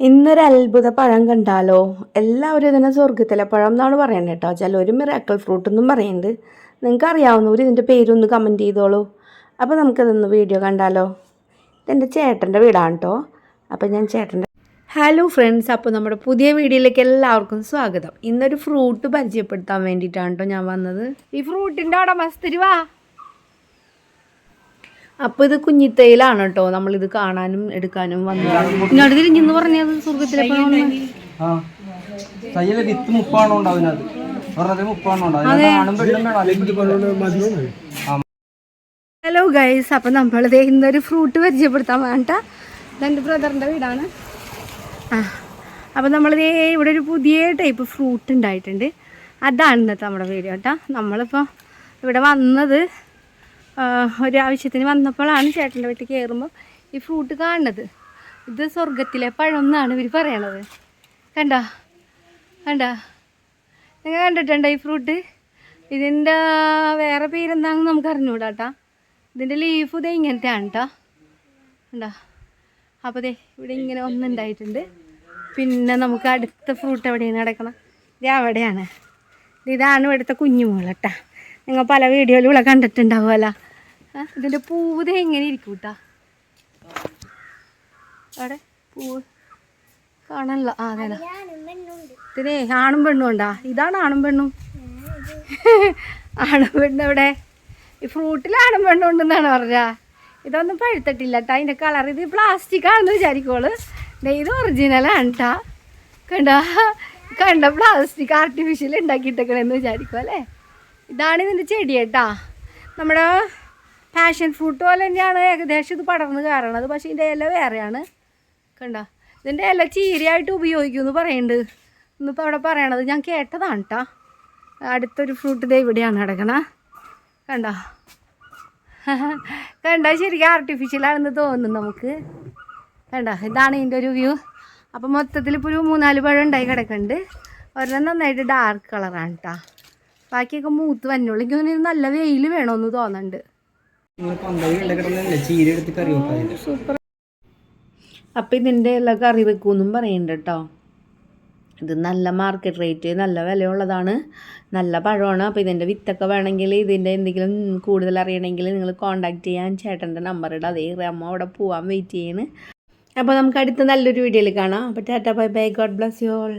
ഇന്നൊരു അത്ഭുത പഴം കണ്ടാലോ? എല്ലാവരും ഇതിനെ സ്വർഗത്തിലെ പഴം എന്നാണ് പറയുന്നത് കേട്ടോ. ചിലർ മിറാക്കൽ ഫ്രൂട്ട് എന്നും പറയുന്നുണ്ട്. നിങ്ങൾക്ക് അറിയാവുന്നവർ ഇതിന്റെ പേരൊന്ന് കമന്റ് ചെയ്തോളൂ. അപ്പോൾ നമുക്കതൊന്ന് വീഡിയോ കണ്ടാലോ? ഇതെന്റെ ചേട്ടന്റെ വീടാണ് കേട്ടോ. അപ്പോൾ ഞാൻ ചേട്ടന്റെ ഹലോ ഫ്രണ്ട്സ് അപ്പോൾ നമ്മുടെ പുതിയ വീഡിയോയിലേക്ക് എല്ലാവർക്കും സ്വാഗതം. ഇന്നൊരു ഫ്രൂട്ട് പരിചയപ്പെടുത്താൻ വേണ്ടിയിട്ടാണ് കേട്ടോ ഞാൻ വന്നത്. ഈ ഫ്രൂട്ടിന്റെ ഉടമസ്ഥര് വാ. അപ്പോൾ ഇത് കുഞ്ഞിത്തയിലാണ് കേട്ടോ. ഇത് കാണാനും എടുക്കാനും ഇങ്ങോട്ട് തിരിഞ്ഞെന്ന് പറഞ്ഞത് തയ്യൽ വിത്ത് മുപ്പാണോ ഉണ്ടാവും അത്. മുപ്പാണോ ഉണ്ടാവും ആ. ഹലോ ഗൈസ് അപ്പം നമ്മളിത് ഇന്നൊരു ഫ്രൂട്ട് പരിചയപ്പെടുത്താൻ വേണ്ട. രണ്ട് ബ്രദറിന്റെ വീടാണ്. ആ. അപ്പം നമ്മളിത് ഇവിടെ ഒരു പുതിയ ടൈപ്പ് ഫ്രൂട്ട് ഉണ്ടായിട്ടുണ്ട്. അതാണ് ഇന്നത്തെ നമ്മുടെ വീഡിയോ കേട്ടോ നമ്മളിപ്പോൾ ഇവിടെ വന്നത് ആ, ഒരു ആവശ്യത്തിന് വന്നപ്പോഴാണ് ചേട്ടന്റെ വീട്ടിൽ കയറുമ്പോൾ ഈ ഫ്രൂട്ട് കാണുന്നത്. ഇത് സ്വർഗത്തിലെ പഴം എന്നാണ് ഇവർ പറയണത്. കണ്ടോ? കണ്ടോ? നിങ്ങൾ കണ്ടിട്ടുണ്ടോ ഈ ഫ്രൂട്ട് ഇതിന്റെ വേറെ പേരെന്താണെന്ന് നമുക്ക് അറിഞ്ഞൂടാ കേട്ടോ ഇതിന്റെ ലീഫ് ഇതേ ഇങ്ങനത്തെ ആണ് കേട്ടോ ഉണ്ടോ അപ്പോൾ ദേ ഇവിടെ ഇങ്ങനെ ഒന്നുണ്ടായിട്ടുണ്ട് പിന്നെ നമുക്ക് അടുത്ത ഫ്രൂട്ട് എവിടെയാണ് കിടക്കണം ഇത് അവിടെയാണ്. ഇതാണ് ഇവിടുത്തെ കുഞ്ഞുമോൾ കേട്ടോ നിങ്ങൾ പല വീഡിയോയിലും ഇവിടെ കണ്ടിട്ടുണ്ടാവുമല്ലോ. ഇതിന്റെ പൂവ് എങ്ങനെ ഇരിക്കും കേട്ടാ അവിടെ പൂവ് കാണല്ല ആ ഇതിനെ ആണും പെണ്ണും ഉണ്ടാ? ഇതാണ് ആണും പെണ്ണും. ആണും പെണ്ണും അവിടെ ഈ ഫ്രൂട്ടിൽ ആണും പെണ്ണും ഉണ്ടെന്നാണ് പറഞ്ഞ. ഇതൊന്നും പഴുത്തിട്ടില്ല കേട്ടോ അതിന്റെ കളർ ഇത് പ്ലാസ്റ്റിക് ആണെന്ന് വിചാരിക്കോൾ ഇത് ഒറിജിനലാണ് കേട്ടാ കണ്ട? കണ്ട? പ്ലാസ്റ്റിക് ആർട്ടിഫിഷ്യൽ ഉണ്ടാക്കിയിട്ടേക്കണെന്ന് വിചാരിക്കും അല്ലേ ഇതാണ് ഇതിന്റെ ചെടി കേട്ടാ. നമ്മുടെ പാഷൻ ഫ്രൂട്ട് പോലെ തന്നെയാണ് ഏകദേശം ഇത് പടർന്ന് കയറണത്. പക്ഷേ ഇതിന്റെ ഇല വേറെയാണ്. കണ്ട? ഇതിന്റെ ഇല ചീരയായിട്ട് ഉപയോഗിക്കുമെന്ന് പറയുന്നുണ്ട്. ഇന്നിപ്പോൾ അവിടെ പറയണത് ഞാൻ കേട്ടതാണ് കേട്ടോ അടുത്തൊരു ഫ്രൂട്ട് ഇതേ ഇവിടെയാണ് കിടക്കണ. കണ്ട? കണ്ട? ശരിക്കും ആർട്ടിഫിഷ്യലാണെന്ന് തോന്നുന്നു നമുക്ക്. കണ്ട? ഇതാണ് ഇതിന്റെ ഒരു വ്യൂ അപ്പം മൊത്തത്തിൽ ഇപ്പോൾ ഒരു മൂന്നാൽ പഴം ഉണ്ടായി കിടക്കുന്നുണ്ട്. ഒരെണ്ണം നന്നായിട്ട് ഡാർക്ക് കളറാണ് കേട്ടോ ബാക്കിയൊക്കെ മൂത്ത് വന്നുള്ളൂ എനിക്ക് നല്ല വെയിൽ വേണമെന്ന് തോന്നുന്നുണ്ട്. സൂപ്പർ. അപ്പം ഇതിന്റെ എല്ലാ കറി വെക്കുമെന്നും പറയുന്നുണ്ട് കേട്ടോ ഇത് നല്ല മാർക്കറ്റ് റേറ്റ് നല്ല വിലയുള്ളതാണ്. നല്ല പഴമാണ്. അപ്പോൾ ഇതിന്റെ വിത്തൊക്കെ വേണമെങ്കിൽ ഇതിന്റെ എന്തെങ്കിലും കൂടുതൽ അറിയണമെങ്കിൽ നിങ്ങൾ കോൺടാക്ട് ചെയ്യാൻ ചേട്ടന്റെ നമ്പർ ഇടാം. അതേ അമ്മ അവിടെ പോവാൻ വെയിറ്റ് ചെയ്യണ്. അപ്പോൾ നമുക്ക് അടുത്ത നല്ലൊരു വീഡിയോയിൽ കാണാം. അപ്പോൾ tata bye bye. God bless you all